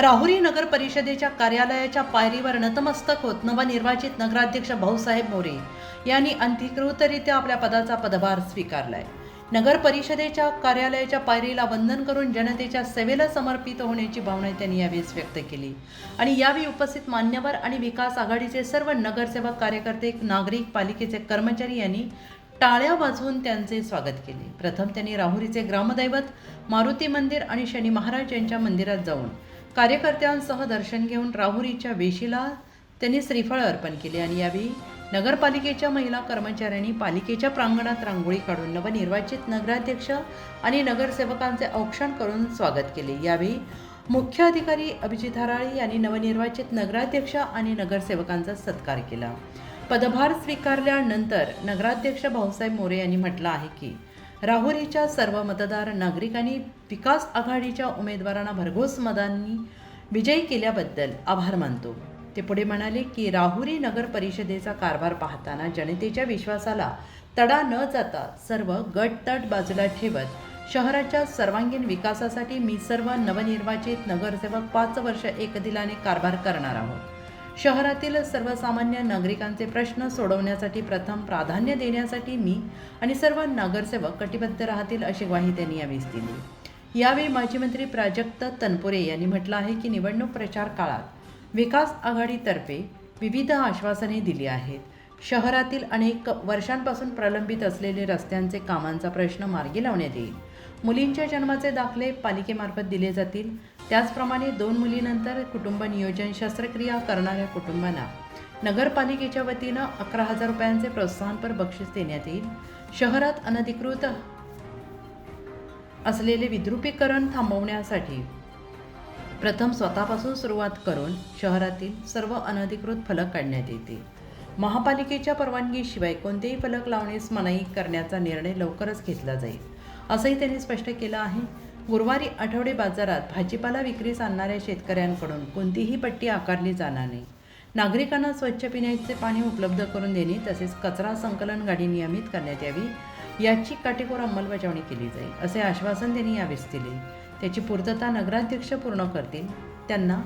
राहुरी नगर परिषदेच्या कार्यालयाच्या पायरीवर नतमस्तक होत नवनिर्वाचित नगराध्यक्ष भाऊसाहेब मोरे यांनी अंतिकृतरित्या आपल्या पदाचा पदभार स्वीकारलाय. नगर परिषदेच्या कार्यालयाच्या पायरीला वंदन करून जनतेच्या सेवेला समर्पित होण्याची भावना त्यांनी यावेळेस व्यक्त केली. आणि यावेळी उपस्थित मान्यवर आणि विकास आघाडीचे सर्व नगरसेवक कार्यकर्ते नागरिक पालिकेचे कर्मचारी यांनी टाळ्या वाजवून त्यांचे स्वागत केले. प्रथम त्यांनी राहुरीचे ग्रामदैवत मारुती मंदिर आणि शनी महाराज यांच्या मंदिरात जाऊन कार्यकर्त्यांसह दर्शन घेऊन राहुरीच्या वेशीला त्यांनी श्रीफळ अर्पण केले आणि यावेळी नगरपालिकेच्या महिला कर्मचाऱ्यांनी पालिकेच्या प्रांगणात रांगोळी काढून नवनिर्वाचित नगराध्यक्ष आणि नगरसेवकांचे औक्षण करून स्वागत केले. यावेळी मुख्य अधिकारी अभिजित हराळी यांनी नवनिर्वाचित नगराध्यक्ष आणि नगरसेवकांचा सत्कार केला. पदभार स्वीकारल्यानंतर नगराध्यक्ष भाऊसाहेब मोरे यांनी म्हटलं आहे की राहुरीच्या सर्व मतदार नागरिकांनी विकास आघाडीच्या उमेदवारांना भरघोस मतांनी विजयी केल्याबद्दल आभार मानतो. ते पुढे म्हणाले की राहुरी नगर परिषदेचा कारभार पाहताना जनतेच्या विश्वासाला तडा न जाता सर्व गटतट बाजूला ठेवत शहराच्या सर्वांगीण विकासासाठी मी सर्व नवनिर्वाचित नगरसेवक पाच वर्ष एकदिलाने कारभार करणार आहोत. शहरातील सर्वसामान्य नागरिकांचे प्रश्न सोडवण्यासाठी प्रथम प्राधान्य देण्यासाठी मी आणि सर्व नगरसेवक कटिबद्ध राहतील अशी ग्वाही त्यांनी यावेळी दिली. यावेळी माजी मंत्री प्राजक्त तनपुरे यांनी म्हटलं आहे की निवडणूक प्रचार काळात विकास आघाडीतर्फे विविध आश्वासने दिली आहेत. शहरातील अनेक वर्षांपासून प्रलंबित असलेले रस्त्यांचे कामांचा प्रश्न मार्गी लावण्यात येईल. मुलींच्या जन्माचे दाखले पालिकेमार्फत दिले जातील. त्याचप्रमाणे दोन मुलीनंतर कुटुंब नियोजन शस्त्रक्रिया करणाऱ्या कुटुंबांना नगरपालिकेच्या वतीनं अकरा हजार रुपयांचे प्रोत्साहनपर बक्षीस देण्यात येईल. शहरात अनधिकृत असलेले विद्रुपीकरण थांबवण्यासाठी प्रथम स्वतःपासून सुरुवात करून शहरातील सर्व अनधिकृत फलक काढण्यात येतील. महापालिकेच्या परवानगीशिवाय कोणतेही फलक लावण्यास मनाई करण्याचा निर्णय लवकरच घेतला जाईल. असंही त्यांनी स्पष्ट केलं आहे. गुरुवारी आठवडे बाजारात भाजीपाला विक्रीस आणणाऱ्या शेतकऱ्यांकडून कोणतीही पट्टी आकारली जाणार नाही. नागरिकांना स्वच्छ पिण्याचे पाणी उपलब्ध करून देणे तसेच कचरा संकलन गाडी नियमित करण्यात यावी याची काटेकोर अंमलबजावणी केली जाईल असे आश्वासन त्यांनी यावेळेस दिले. त्याची पूर्तता नगराध्यक्ष पूर्ण करतील त्यांना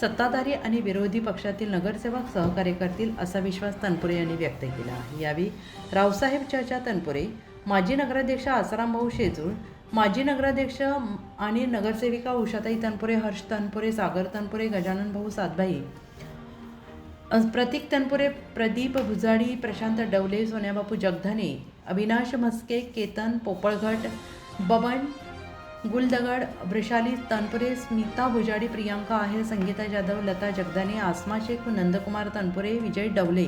सत्ताधारी आणि विरोधी पक्षातील नगरसेवक सहकार्य करतील असा विश्वास तनपुरे यांनी व्यक्त केला. यावेळी रावसाहेब चर्चा तनपुरे माजी नगराध्यक्ष आसाराम भाऊ शेजूळ माजी नगराध्यक्ष आणि नगरसेविका उषाताई तनपुरे हर्ष तनपुरे सागर तनपुरे गजानन भाऊ सातभाई प्रतीक तनपुरे प्रदीप भुजाडी प्रशांत डवले सोन्याबापू जगधने अविनाश म्हस्के केतन पोपळघट बबन गुलदगड वृषाली तनपुरे स्मिता भुजाडी प्रियांका आहेर संगीता जाधव लता जगदाने आसमा शेख नंदकुमार तनपुरे विजय डवले.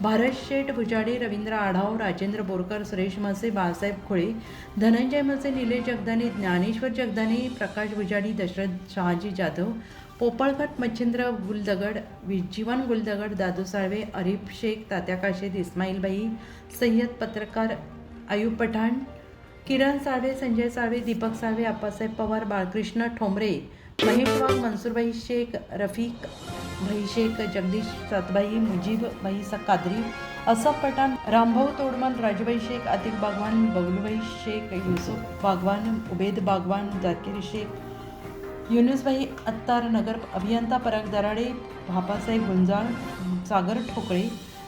भारत शेठ भुजाडे रवींद्र आढाव राजेंद्र बोरकर सुरेश म्हसे बाळासाहेब खोळे धनंजय म्हसे निलेश जगदानी ज्ञानेश्वर जगदानी प्रकाश भुजाडी दशरथ शहाजी जाधव पोपळघट मच्छिंद्र गुलदगड विजीवन गुलदगड दादू साळवे अरिफ शेख तात्या काशेद इस्माईलबाई सय्यद पत्रकार आयुब पठाण किरण साळवे संजय साळवे दीपक साळवे आप्पासाहेब पवार बाळकृष्ण ठोंबरे महेश वाघ मनसूरबाई शेख रफीक भाई शेख जगदीश सातबाई मुजीब भाई सकादरी कादरी असफ पठाण रामभाऊ तोडमल राजूबाई शेख आतिक बागवान बबलूभाई शेख युसुफ बागवान उबेद बागवान जाकीर शेख युनुसभाई अत्तार नगर अभियंता पराग दराडे भापासाहेब गुंजाळ सागर ठोकळे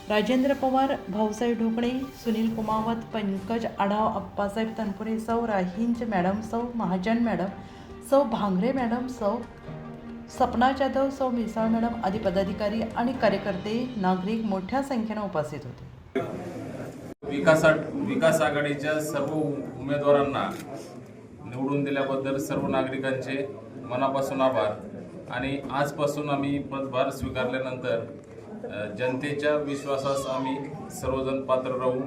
राजेंद्र पवार भाऊसाहेब ढोकणे सुनील कुमावत पंकज आढाव अप्पासाहेब तनपुरे सौ राहिंज मॅडम सौ महाजन मॅडम सौ भांगरे मॅडम सौ सपना जाधव सौ मिसाळ मॅडम आदी पदाधिकारी आणि कार्यकर्ते नागरिक मोठ्या संख्येनं उपस्थित होते. विकास विकास आघाडीच्या सर्व उमेदवारांना निवडून दिल्याबद्दल सर्व नागरिकांचे मनापासून आभार. आणि आजपासून आम्ही पदभार स्वीकारल्यानंतर जनतेच्या विश्वासास आम्ही सर्वजण पात्र राहू.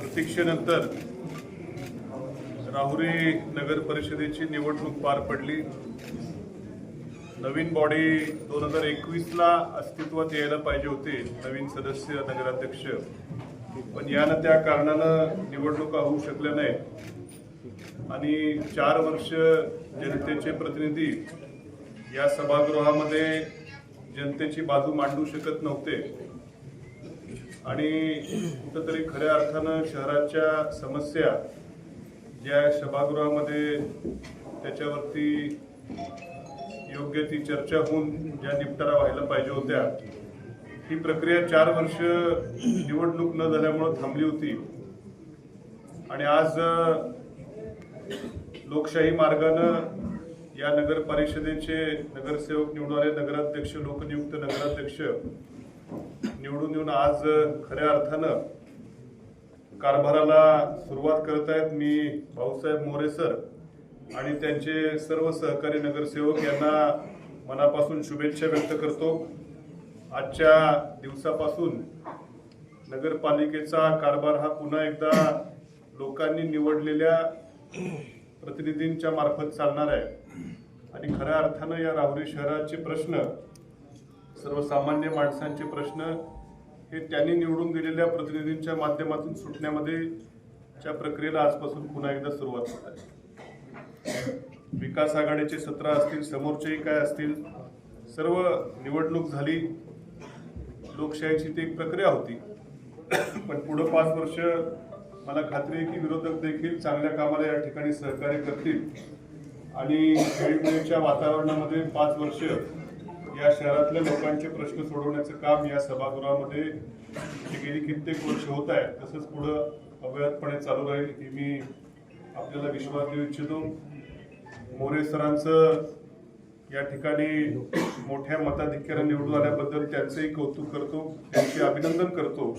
प्रतीक्षेनंतर राहुरी नगर परिषदेची निवडणूक पार पडली. नवीन बॉडी दोन हजार एकवीसला अस्तित्वात यायला पाहिजे होते नवीन सदस्य नगराध्यक्ष. पण यानं त्या कारणानं निवडणुका होऊ शकल्या नाहीत. आणि चार वर्ष जनतेचे प्रतिनिधी या सभागृहामध्ये जनतेची बाजू मांडू शकत नव्हते. आणि कुठंतरी खऱ्या अर्थानं शहराच्या समस्या ज्या सभागृहामध्ये त्याच्यावरती योग्य ती चर्चा होऊन ज्या निपटारा व्हायला पाहिजे होत्या ही प्रक्रिया चार वर्ष निवडणूक न झाल्यामुळं थांबली होती. आणि आज लोकशाही मार्गानं या नगर परिषदेचे नगरसेवक निवडून आले नगराध्यक्ष लोकनियुक्त नगराध्यक्ष निवडून येऊन आज खऱ्या अर्थानं कारभाराला सुरुवात करत आहेत मी भाऊसाहेब मोरे सर आणि त्यांचे सर्व सहकारी नगरसेवक यांना मनापासून शुभेच्छा व्यक्त करतो. आजच्या दिवसापासून नगरपालिकेचा कारभार हा पुन्हा एकदा लोकांनी निवडलेल्या प्रतिनिधींच्या मार्फत चालणार आहे. आणि खऱ्या अर्थानं या राहुरी शहराचे प्रश्न सर्वसामान्य माणसांचे प्रश्न हे त्यांनी निवडून दिलेल्या प्रतिनिधींच्या माध्यमातून सुटण्यामध्ये च्या प्रक्रियेला आजपासून पुन्हा एकदा सुरुवात होत आहे. विकास आघाडीचे सत्र असतील समोरचेही काय असतील सर्व निवडणूक झाली लोकशाहीची ती एक प्रक्रिया होती. पण पुढं पाच वर्ष मला खात्री आहे की विरोधक देखील चांगल्या कामाला या ठिकाणी सहकार्य करतील. आणि खेळीमेळीच्या वातावरणामध्ये पाच वर्ष या शहरातल्या लोकांचे प्रश्न सोडवण्याचं काम या सभागृहामध्ये गेली कित्येक वर्ष होत आहे. तसंच पुढं अव्याहतपणे चालू राहील ही मी आपल्याला विश्वास देऊ इच्छितो. मोरे सरांचं या ठिकाणी मोठ्या मताधिक्यानं निवडून आल्याबद्दल त्यांचंही कौतुक करतो त्यांचे अभिनंदन करतो.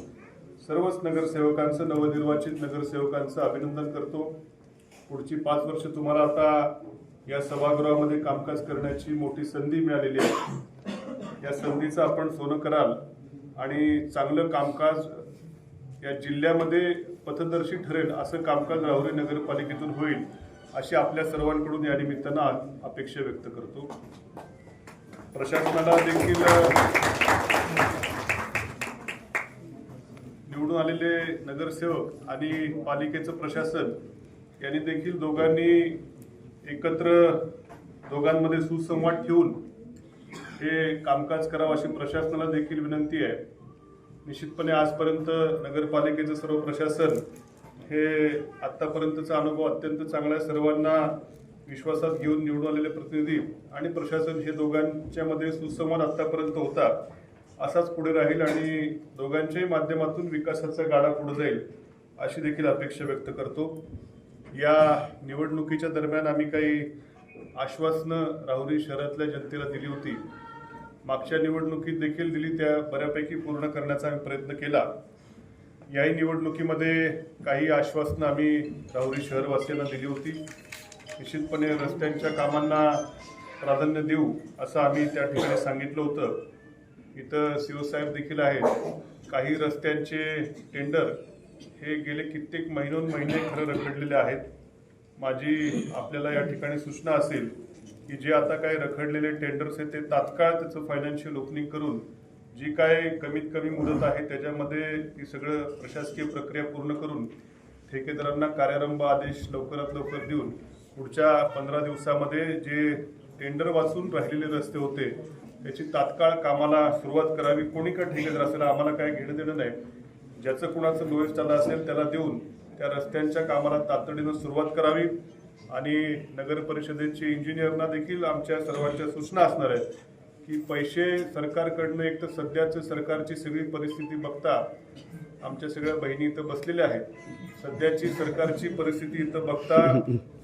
सर्वच नगरसेवकांचं नवनिर्वाचित नगरसेवकांचं अभिनंदन करतो. पुढची पाच वर्ष तुम्हाला आता या सभागृहामध्ये कामकाज करण्याची मोठी संधी मिळालेली आहे. या संधीचं आपण सोनं कराल आणि चांगलं कामकाज या जिल्ह्यामध्ये पथदर्शी ठरेल असं कामकाज राहुरी नगरपालिकेतून होईल अशी आपल्या सर्वांकडून या निमित्तानं अपेक्षा व्यक्त करतो. प्रशासनाला देखील निवडून आलेले नगरसेवक आणि पालिकेचं प्रशासन यांनी देखील दोघांनी एकत्र दोघांमध्ये सुसंवाद ठेवून हे कामकाज करावं अशी प्रशासनाला देखील विनंती आहे. निश्चितपणे आजपर्यंत नगरपालिकेचं सर्व प्रशासन हे आत्तापर्यंतचा अनुभव अत्यंत चांगला आहे. सर्वांना विश्वासात घेऊन निवडून आलेले प्रतिनिधी आणि प्रशासन हे दोघांच्या मध्ये सुसंवाद आतापर्यंत होता. असाच पुढे राहील आणि दोघांच्याही माध्यमातून विकासाचा गाडा पुढे जाईल अशी देखील अपेक्षा व्यक्त करतो. या निवडणुकीच्या दरम्यान आम्ही काही आश्वासनं राहुरी शहरातल्या जनतेला दिली होती. मागच्या निवडणुकीत देखील दिली त्या बऱ्यापैकी पूर्ण करण्याचा आम्ही प्रयत्न केला. याही निवडणुकीमध्ये काही आश्वासनं आम्ही राहुरी शहरवासियांना दिली होती. निश्चितपणे रस्त्यांच्या कामांना प्राधान्य देऊ असं आम्ही त्या ठिकाणी सांगितलं होतं. इथं शिवसाहेब देखील आहेत. काही रस्त्यांचे टेंडर हे गेले कित्येक महिनोन महिने खरं रखडलेले आहेत. माझी आपल्याला या ठिकाणी सूचना असेल की जे आता काही रखडलेले टेंडर्स आहेत ते तात्काळ त्याचं फायनान्शियल ओपनिंग करून जी काय कमीत कमी मुदत आहे त्याच्यामध्ये ती सगळं प्रशासकीय प्रक्रिया पूर्ण करून ठेकेदारांना कार्यारंभ आदेश लवकरात लवकर देऊन पुढच्या पंधरा दिवसामध्ये जे टेंडर वाचून राहिलेले रस्ते होते त्याची तात्काळ कामाला सुरुवात करावी. कोणी का ठेकेदार असेल आम्हाला काय घेणं देणं नाही. ज्याचं कुणाचं लोएस्ट आलं असेल त्याला देऊन त्या रस्त्यांच्या कामाला तातडीनं सुरुवात करावी. आणि नगर परिषदेचे इंजिनियरना देखील आमच्या सर्वांच्या सूचना असणार आहेत की पैसे सरकारकडनं एक तर सध्याचं सरकारची सगळी परिस्थिती बघता आमच्या सगळ्या बहिणी इथं बसलेल्या आहेत. सध्याची सरकारची परिस्थिती इथं बघता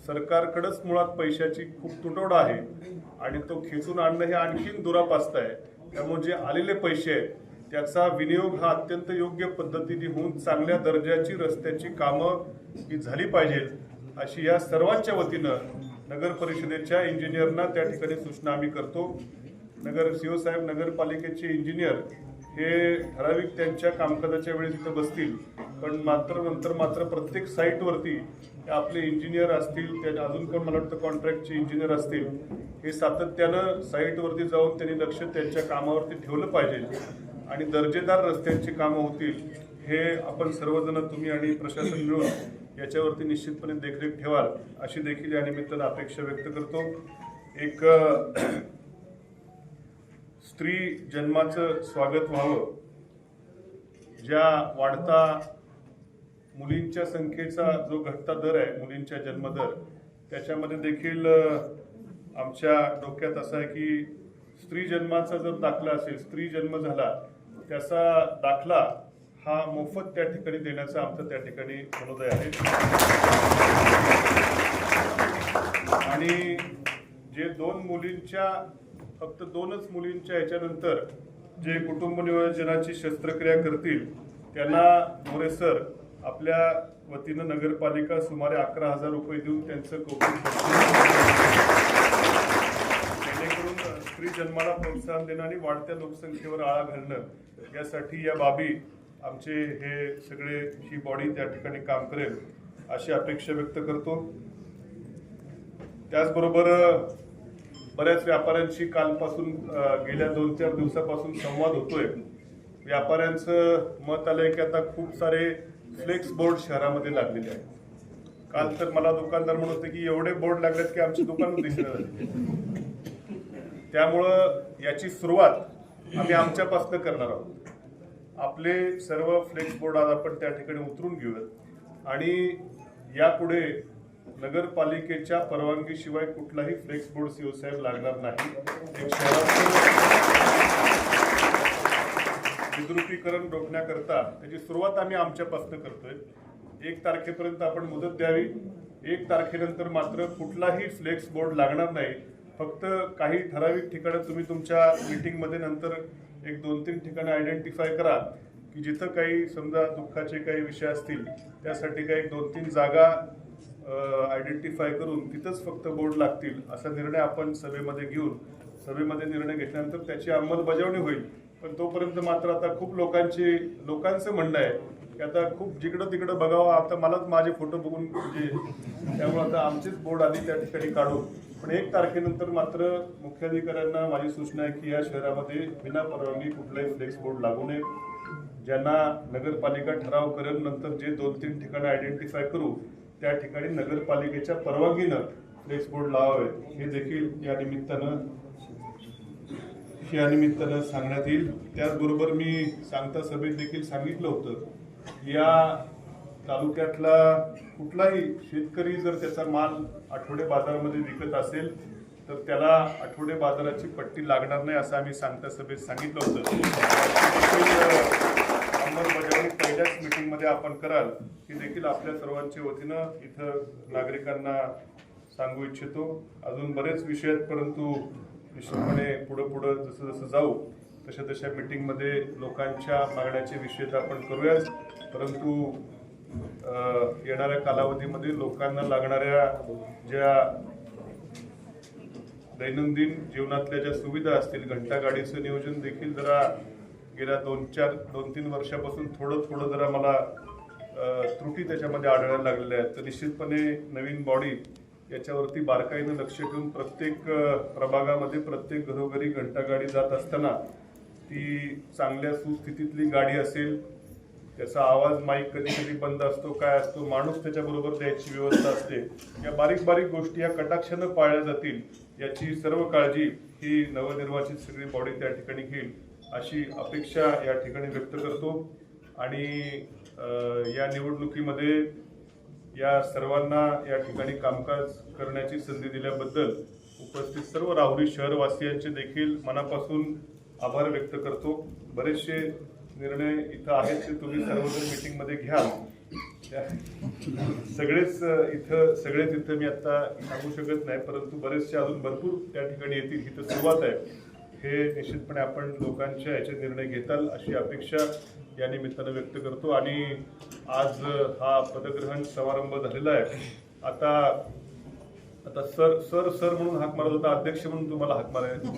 सरकारकडंच मुळात पैशाची खूप तुटवडा आहे. आणि तो खेचून आणणं हे आणखीन दुरापास्त आहे. त्यामुळे जे आलेले पैसे आहेत त्याचा विनियोग हा अत्यंत योग्य पद्धतीने होऊन चांगल्या दर्जाची रस्त्याची कामं ही झाली पाहिजेत अशी या सर्वांच्या वतीनं नगर परिषदेच्या इंजिनियरना त्या ठिकाणी सूचना आम्ही करतो. नगर शिवसाहेब नगरपालिकेचे इंजिनियर हे ठराविक त्यांच्या कामकाजाच्या वेळेस इथं बसतील. पण मात्र नंतर मात्र प्रत्येक साईटवरती आपले इंजिनियर असतील त्या अजून पण मला वाटतं कॉन्ट्रॅक्टचे इंजिनियर असतील हे सातत्यानं साईटवरती जाऊन त्यांनी लक्ष त्यांच्या कामावरती ठेवलं पाहिजे. आणि दर्जेदार रस्त्यांची कामं होतील हे आपण सर्वजण तुम्ही आणि प्रशासन मिळून याच्यावरती निश्चितपणे देखरेख ठेवाल अशी देखील या निमित्तानं अपेक्षा व्यक्त करतो. एक स्त्री जन्माचं स्वागत व्हावं ज्या वाढता मुलींच्या संख्येचा जो घटता दर आहे मुलींच्या जन्मदर त्याच्यामध्ये देखील आमच्या डोक्यात असं आहे की स्त्री जन्माचा जर दाखला असेल स्त्री जन्म झाला त्याचा दाखला हा मोफत त्या ठिकाणी देण्याचा आमचा त्या ठिकाणी मनोदय आहे. आणि जे दोन मुलींच्या फक्त दोनच मुलींच्या याच्यानंतर जे कुटुंब नियोजनाची शस्त्रक्रिया करतील त्यांना मोरे सर आपल्या वतीनं नगरपालिका सुमारे अकरा हजार रुपये देऊन त्यांचं कौतुक करते जेणेकरून स्त्री जन्माला प्रोत्साहन देणं आणि वाढत्या लोकसंख्येवर आळा घालणं यासाठी या बाबी आमचे हे सगळे ही बॉडी त्या ठिकाणी काम करेल अशी अपेक्षा व्यक्त करतो. त्याचबरोबर बऱ्याच व्यापाऱ्यांशी कालपासून गेल्या दोन चार दिवसापासून संवाद होतोय. व्यापाऱ्यांचं मत आलंय की आता खूप सारे फ्लेक्स बोर्ड शहरामध्ये लागलेले आहेत. काल तर मला दुकानदार म्हणत होते की एवढे बोर्ड लागलेत की आमची दुकान दिसत त्यामुळं याची सुरुवात आम्ही आमच्यापासून करणार आहोत. आपले सर्व फ्लेक्स बोर्ड आज आपण त्या ठिकाणी उतरून घेऊयात. आणि यापुढे नगरपालिकेच्या परवानगीशिवाय कुठलाही फ्लेक्स बोर्ड शिवसाहेब लागणार नाही. एक विद्रुपीकरण रोखण्याकरता त्याची सुरुवात आम्ही आमच्यापासून करतोय. एक तारखेपर्यंत आपण मुदत द्यावी. एक तारखेनंतर मात्र कुठलाही फ्लेक्स बोर्ड लागणार नाही. फक्त काही ठराविक ठिकाणं तुम्ही तुमच्या मीटिंगमध्ये नंतर एक दोन तीन ठिकाणं आयडेंटिफाय करा की जिथं काही समजा दुःखाचे काही विषय असतील त्यासाठी काही दोन तीन जागा आयडेंटिफाय करून तिथंच फक्त बोर्ड लागतील असा निर्णय आपण सभेमध्ये घेऊन सभेमध्ये निर्णय घेतल्यानंतर त्याची अंमलबजावणी होईल. पण तोपर्यंत मात्र आता खूप लोकांची लोकांचं म्हणणं आहे की आता खूप जिकडं तिकडं बघावं आता मलाच माझे फोटो बघून म्हणजे त्यामुळे आता आमचेच बोर्ड आधी त्या ठिकाणी काढू पण एक तारखेनंतर मात्र मुख्याधिकाऱ्यांना माझी सूचना आहे की या शहरामध्ये विना परवानगी कुठलाही फ्लेक्स बोर्ड लागू नये. ज्यांना नगरपालिका ठराव करेल नंतर जे दोन तीन ठिकाणं आयडेंटिफाय करू त्या ठिकाणी नगरपालिकेच्या परवानगीनं फ्लेक्स बोर्ड लावावे. हे देखील या निमित्तानं या निमित्तानं सांगण्यात येईल. त्याचबरोबर मी सांगता सभेत देखील सांगितलं होतं या तालुक्यातला कुठलाही शेतकरी जर त्याचा माल आठवडे बाजारामध्ये विकत असेल तर त्याला आठवडे बाजाराची पट्टी लागणार नाही असं आम्ही सांगता सभेत सांगितलं होतं. अंमलबजावणी पहिल्याच मीटिंगमध्ये आपण कराल ही देखील आपल्या सर्वांच्या वतीनं इथं नागरिकांना सांगू इच्छितो. अजून बरेच विषय आहेत परंतु निश्चितपणे पुढं पुढं जसं जसं जाऊ तशा तशा मिटिंगमध्ये लोकांच्या मागण्याचे विषय तर आपण करूयाच. परंतु येणाऱ्या कालावधीमध्ये लोकांना लागणाऱ्या ज्या दैनंदिन जीवनातल्या ज्या सुविधा असतील घंटागाडीचं नियोजन देखील जरा गेल्या दोन चार दोन तीन वर्षापासून थोडं थोडं जरा मला त्रुटी त्याच्यामध्ये आढळायला लागलेल्या आहेत. तर निश्चितपणे नवीन बॉडी याच्यावरती बारकाईनं लक्ष ठेवून प्रत्येक प्रभागामध्ये प्रत्येक घरोघरी घंटागाडी जात असताना ती चांगल्या सुस्थितीतली गाडी असेल त्याचा आवाज माईक कधी कधी बंद असतो काय असतो माणूस त्याच्याबरोबर द्यायची व्यवस्था असते. या बारीक बारीक गोष्टी या कटाक्षानं पाळल्या जातील याची सर्व काळजी ही नवनिर्वाचित सगळी बॉडी त्या ठिकाणी घेईल अशी अपेक्षा या ठिकाणी व्यक्त करतो. आणि या निवडणुकीमध्ये या सर्वांना या ठिकाणी कामकाज करण्याची संधी दिल्याबद्दल उपस्थित सर्व राहुरी शहरवासियांचे देखील मनापासून आभार व्यक्त करतो. बरेचसे निर्णय इथं आहेत ते तुम्ही सर्वजण मीटिंगमध्ये घ्याल. सगळेच इथं सगळेच इथं मी आता सांगू शकत नाही परंतु बरेचसे अजून भरपूर त्या ठिकाणी येतील. ही तर सुरुवात आहे. हे निश्चितपणे आपण लोकांच्या याचे निर्णय घेताल अशी अपेक्षा या निमित्तानं व्यक्त करतो. आणि आज हा पदग्रहण समारंभ झालेला आहे. आता आता सर सर सर म्हणून हाक मारत होता अध्यक्ष म्हणून तुम्हाला हाक मारायला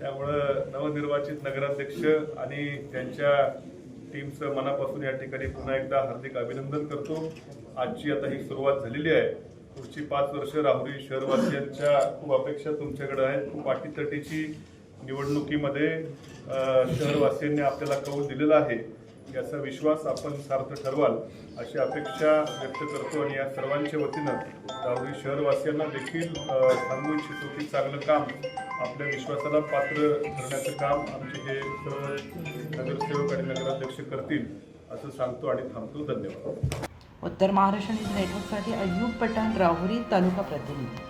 त्यामुळं नवनिर्वाचित नगराध्यक्ष आणि त्यांच्या टीमचं मनापासून या ठिकाणी पुन्हा एकदा हार्दिक अभिनंदन करतो. आजची आता ही सुरुवात झालेली आहे. पुढची पाच वर्ष राहुरी शहरवासियांच्या खूप अपेक्षा तुमच्याकडे आहेत. खूप अटीतटीची निवडणुकीमध्ये शहरवासियांनी आपल्याला कौल दिलेला आहे. याचा विश्वास आपण सार्थ ठरवाल अशी अपेक्षा व्यक्त करतो आणि या सर्वांच्या वतीनं राहुरी शहरवासियांना देखील सांगू इच्छितो की चांगलं काम आपल्या विश्वासाला पात्र ठरण्याचं काम आमचे हे सर्व नगरसेवक आणि नगराध्यक्ष करतील असं सांगतो आणि थांबतो. धन्यवाद. उत्तर महाराष्ट्र न्यूज नेटवर्कसाठी अय्यूब पठाण राहुरी तालुका प्रतिनिधी.